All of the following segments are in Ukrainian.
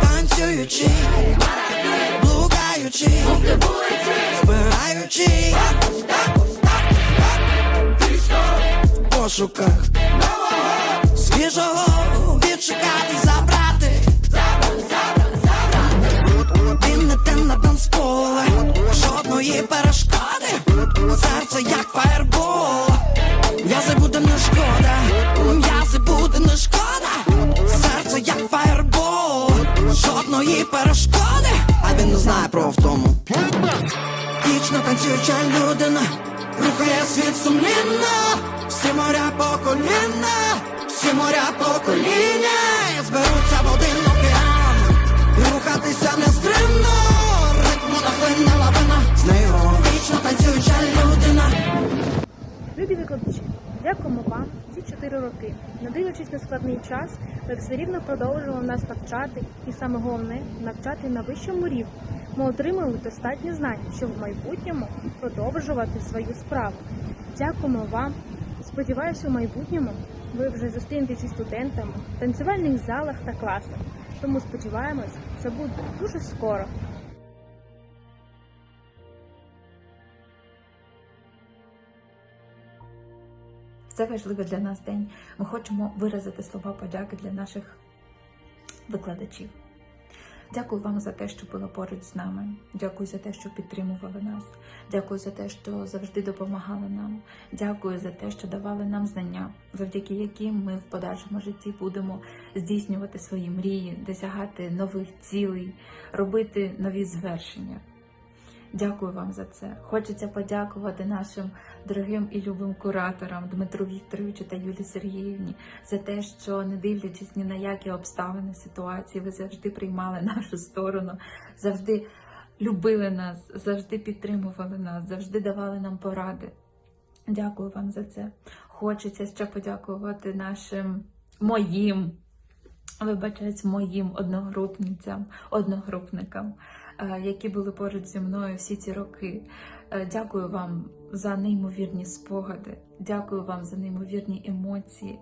Танцюючи, блукаючи, збираючи в пошуках свіжого відшукати, забрати. Жодної перешкоди. А він не знає про втому. Вічно танцююча людина, рухає світ сумлінно, всі моря по коліна, всі моря по коліна, і зберуться в один океан, і рухатися нестримно, ритму нахлинна лавина, з нею вічно танцююча людина. Любі викладачі, дякуємо вам ці чотири роки. Не дивлячись на складний час, ви все рівно продовжували нас навчати і саме головне навчати на вищому рівні. Ми отримали достатньо знань, щоб в майбутньому продовжувати свою справу. Дякуємо вам. Сподіваюся, у майбутньому ви вже зустрінетеся зі студентами в танцювальних залах та класах. Тому сподіваємось, це буде дуже скоро. Це важливий для нас день. Ми хочемо виразити слова подяки для наших викладачів. Дякую вам за те, що були поруч з нами. Дякую за те, що підтримували нас. Дякую за те, що завжди допомагали нам. Дякую за те, що давали нам знання, завдяки яким ми в подальшому житті будемо здійснювати свої мрії, досягати нових цілей, робити нові звершення. Дякую вам за це. Хочеться подякувати нашим дорогим і любим кураторам Дмитру Вікторовичу та Юлії Сергіївні за те, що не дивлячись ні на які обставини ситуації, ви завжди приймали нашу сторону, завжди любили нас, завжди підтримували нас, завжди давали нам поради. Дякую вам за це. Хочеться ще подякувати нашим моїм. Вибачаюсь, моїм одногрупницям, одногрупникам, е, які були поруч зі мною всі ці роки. Е, Дякую вам за неймовірні спогади, дякую вам за неймовірні емоції.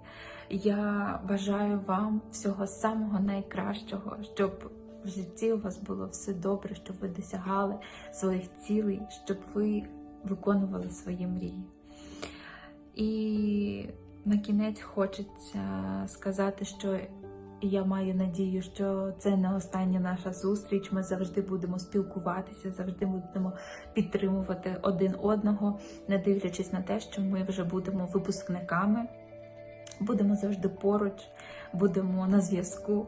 Я бажаю вам всього самого найкращого, щоб в житті у вас було все добре, щоб ви досягали своїх цілей, щоб ви виконували свої мрії. І на кінець хочеться сказати, що я маю надію, що це не остання наша зустріч. Ми завжди будемо спілкуватися, завжди будемо підтримувати один одного, не дивлячись на те, що ми вже будемо випускниками, будемо завжди поруч, будемо на зв'язку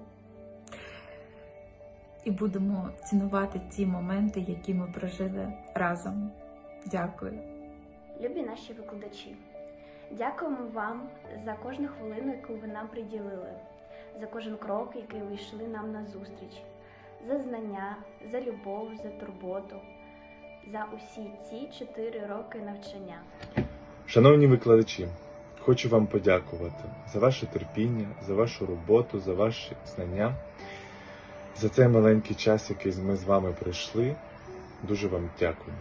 і будемо цінувати ті моменти, які ми прожили разом. Дякую. Любі наші викладачі, дякуємо вам за кожну хвилину, яку ви нам приділили, за кожен крок, який ви йшли нам на зустріч, за знання, за любов, за турботу, за усі ці чотири роки навчання. Шановні викладачі, хочу вам подякувати за ваше терпіння, за вашу роботу, за ваші знання, за цей маленький час, який ми з вами пройшли. Дуже вам дякую.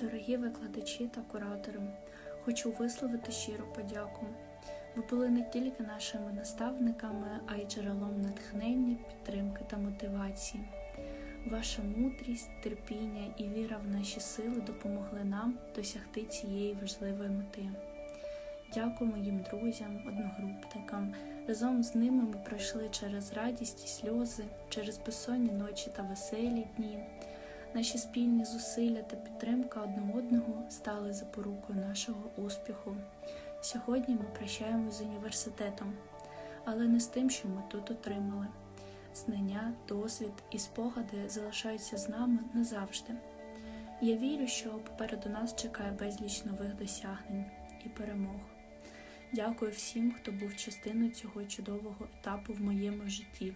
Дорогі викладачі та куратори, хочу висловити щиру подяку. Ви були не тільки нашими наставниками, а й джерелом натхнення, підтримки та мотивації. Ваша мудрість, терпіння і віра в наші сили допомогли нам досягти цієї важливої мети. Дякую моїм друзям, одногрупникам. Разом з ними ми пройшли через радість і сльози, через безсонні ночі та веселі дні. Наші спільні зусилля та підтримка одне одного стали запорукою нашого успіху. Сьогодні ми прощаємося з університетом, але не з тим, що ми тут отримали. Знання, досвід і спогади залишаються з нами назавжди. Я вірю, що попереду нас чекає безліч нових досягнень і перемог. Дякую всім, хто був частиною цього чудового етапу в моєму житті.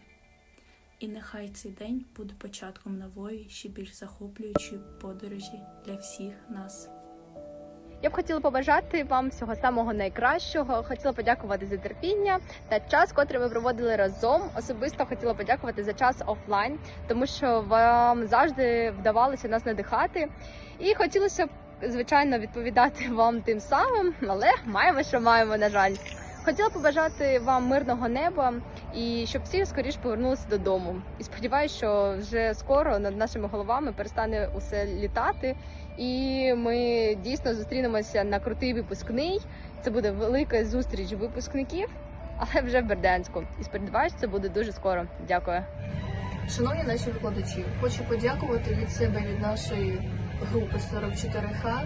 І нехай цей день буде початком нової, ще більш захоплюючої подорожі для всіх нас. Я б хотіла побажати вам всього самого найкращого. Хотіла подякувати за терпіння та час, котрий ми проводили разом. Особисто хотіла подякувати за час офлайн, тому що вам завжди вдавалося нас надихати. І хотілося б звичайно, відповідати вам тим самим, але маємо, що маємо, на жаль. Хотіла побажати вам мирного неба і щоб всі скоріш повернулися додому. І сподіваюся, що вже скоро над нашими головами перестане усе літати, і ми дійсно зустрінемося на крутий випускний. Це буде велика зустріч випускників, але вже в Бердянську. І сподіваюся, це буде дуже скоро. Дякую. Шановні наші викладачі, хочу подякувати від себе від нашої групи 44Х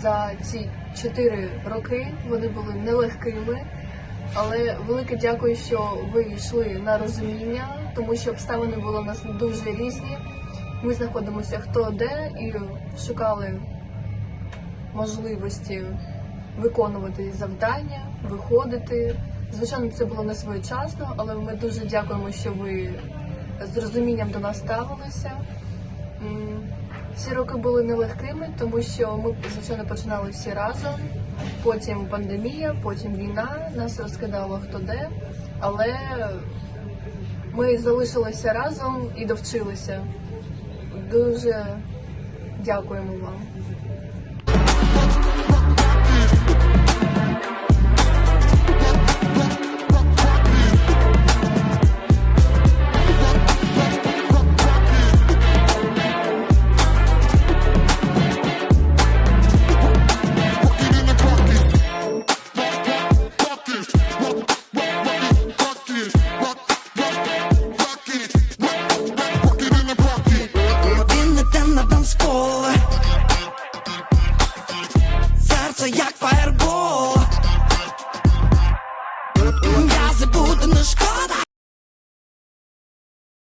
за ці 4 роки. Вони були нелегкими, але велике дякую, що ви йшли на розуміння, тому що обставини були у нас дуже різні. Ми знаходимося хто де і шукали можливості виконувати завдання, виходити. Звичайно, це було не своєчасно, але ми дуже дякуємо, що ви з розумінням до нас ставилися. Ці роки були нелегкими, тому що ми, звичайно, починали всі разом. Потім пандемія, потім війна, нас розкидало хто де, але ми залишилися разом і довчилися. Дуже дякуємо вам.